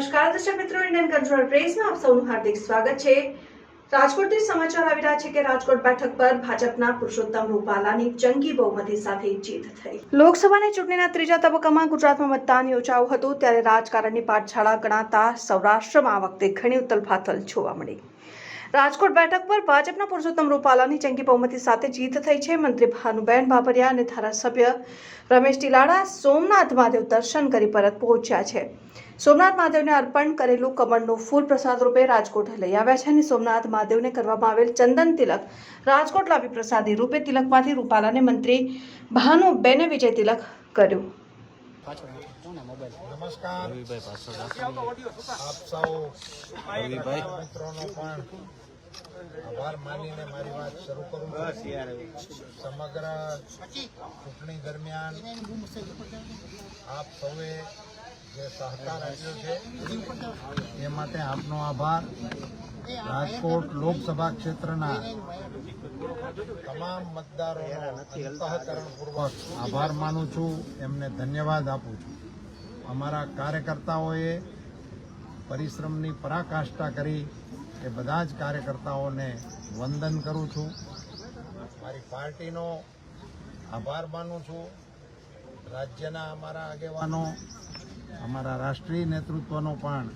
નમસ્કાર દર્શક મિત્રો ઇન્ડિયન કંટ્રોલ પ્રેસમાં આપ સૌનું હાર્દિક સ્વાગત છે. રાજકોટથી સમાચાર આવી રહ્યા છે કે રાજકોટ બેઠક પર ભાજપના પુરુષોત્તમ રૂપાલાની જંગી બહુમતી સાથે જીત થઈ. લોકસભાની ચૂંટણીના ત્રીજા તબક્કામાં ગુજરાતમાં મતદાન યોજાયું હતું, ત્યારે રાજકારણની પાઠશાળા ગણાતા સૌરાષ્ટ્રમાં આ વખતે ઘણી ઉથલફાથલ જોવા મળી. રાજકોટ બેઠક પર ભાજપના પુરુષોત્તમ રૂપાલાની જંગી બહુમતી સાથે જીત થઈ છે. મંત્રી ભાનુબેન બાબરિયા અને ધારાસભ્ય રમેશ ટીલાડા સોમનાથ મહાદેવ દર્શન કરી પરત પહોંચ્યા છે. સોમનાથ મહાદેવને અર્પણ કરેલું કમળનું ફૂલ પ્રસાદ રૂપે રાજકોટ લઈ આવ્યા છે અને સોમનાથ મહાદેવને કરવામાં આવેલ ચંદન તિલક રાજકોટ લાવી પ્રસાદી રૂપે તિલકમાંથી રૂપાલાને મંત્રી ભાનુબેને વિજય તિલક કર્યું. નમસ્કાર. રવિભાઈ આપ સૌ મિત્રોનો પણ આભાર માનીને મારી વાત શરૂ કરું સમગ્ર ચૂંટણી દરમિયાન આપ સૌએ જે સહકાર આપ્યો છે, એ માટે આપનો આભાર. રાજકોટ લોકસભા ક્ષેત્રના તમામ મતદારોનો અંતઃકરણપૂર્વક આભાર માનું છું. એમને ધન્યવાદ આપું છું. અમારા કાર્યકર્તાઓએ પરિશ્રમની પરાકાષ્ઠા કરી. એ બધા જ કાર્યકર્તાઓને વંદન કરું છું. મારી પાર્ટીનો આભાર માનું છું. રાજ્યના અમારા આગેવાનો અમારા રાષ્ટ્રીય નેતૃત્વનો પણ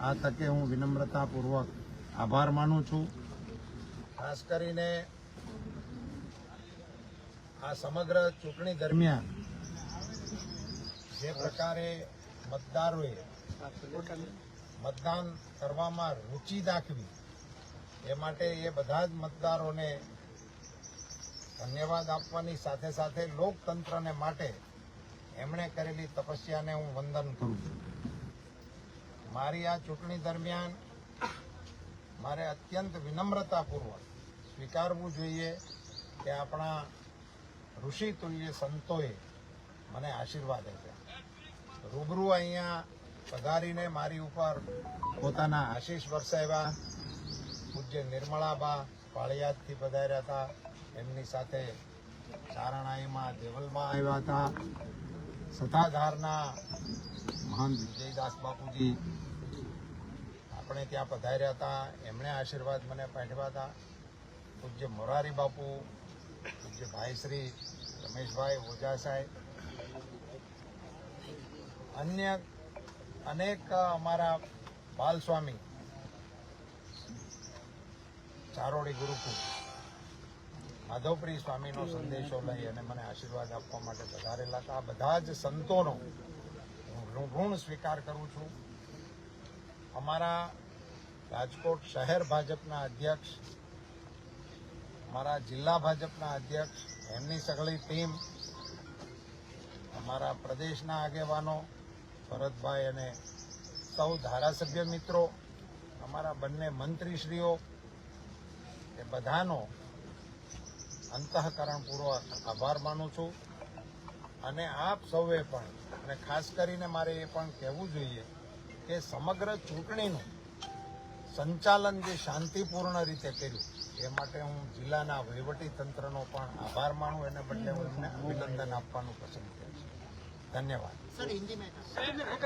આ તકે હું વિનમ્રતાપૂર્વક આભાર માનું છું. ખાસ કરીને આ સમગ્ર ચૂંટણી દરમિયાન જે પ્રકારે મતદારોએ મતદાન કરવામાં રુચિ દાખવી, એ માટે એ બધા જ મતદારોને ધન્યવાદ આપવાની સાથે સાથે લોકતંત્રને માટે એમણે કરેલી તપસ્યાને હું વંદન કરું છું. મારી આ ચૂંટણી દરમિયાન મારે અત્યંત વિનમ્રતાપૂર્વક સ્વીકારવું જોઈએ કે આપણા ઋષિ તુલ્ય સંતોએ મને આશીર્વાદ આપ્યા. રૂબરૂ અહીંયા પધારીને મારી ઉપર પોતાના આશીષ વરસાવ્યા. પૂજ્ય નિર્મળાબા પાળિયાદથી પધાર્યા હતા. એમની સાથે ચારણાઈમાં દેવલમાં આવ્યા હતા. સતાધારના મહાન વિજયદાસ બાપુજી. આપણે ત્યાં પધાર્યા હતા, એમણે આશીર્વાદ મને પાઠવ્યા હતા. પૂજ્ય મોરારી બાપુ, પૂજ્ય ભાઈશ્રી રમેશભાઈ ઓઝા સાહેબ. અન્ય અનેક અમારા બાલ સ્વામી ચારોડી ગુરુકુળ. માધવપ્રિય સ્વામીનો સંદેશો લઈ અને મને આશીર્વાદ આપવા માટે પધારેલા હતા આ બધા જ સંતોનો હું ઋણ સ્વીકાર કરું છું. અમારા રાજકોટ શહેર ભાજપના અધ્યક્ષ અમારા જિલ્લા ભાજપના અધ્યક્ષ એમની સગળી ટીમ અમારા પ્રદેશના આગેવાનો ભરતભાઈ અને સૌ ધારાસભ્ય મિત્રો અમારા બંને મંત્રીશ્રીઓ એ બધાનો અંતઃકરણપૂર્વક આભાર માનું છું. અને આપ સૌએ પણ, અને ખાસ કરીને મારે એ પણ કહેવું જોઈએ કે સમગ્ર ચૂંટણીનું સંચાલન જે શાંતિપૂર્ણ રીતે કર્યું, એ માટે હું જિલ્લાના વહીવટી તંત્રનો પણ આભાર માનું, એને બદલે હું એમને અભિનંદન આપવાનું પસંદ કરું ધન્યવાદ.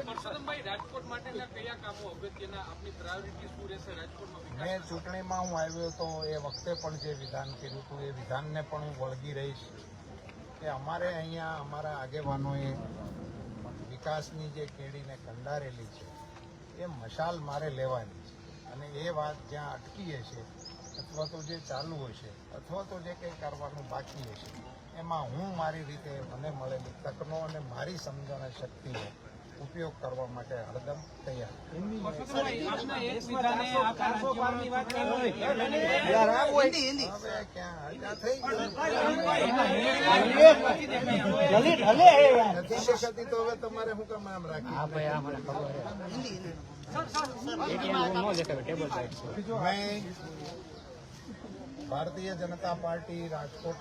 પરસોત્તમભાઈ રાજકોટ માટેના કયા કામો અગત્યના? આપની પ્રાયોરિટી શું રહેશે રાજકોટમાં મેં ચૂંટણીમાં હું આવ્યો તો એ વખતે પણ જે વિધાન કર્યું હતું એ વિધાનને પણ હું વળગી રહીશ. કે અમારે અહીંયા અમારા આગેવાનોએ વિકાસની જે કેડીને કંડારેલી છે એ મશાલ મારે લેવાની છે. અને એ વાત જ્યાં અટકી હશે અથવા તો જે ચાલુ હશે અથવા તો જે કંઈ કરવાનું બાકી હશે એમાં હું મારી રીતે મને મળેલી તકનો અને મારી સમજણ શક્તિનો ઉપયોગ કરવા માટે હરદમ તૈયાર. ભારતીય જનતા પાર્ટી રાજકોટ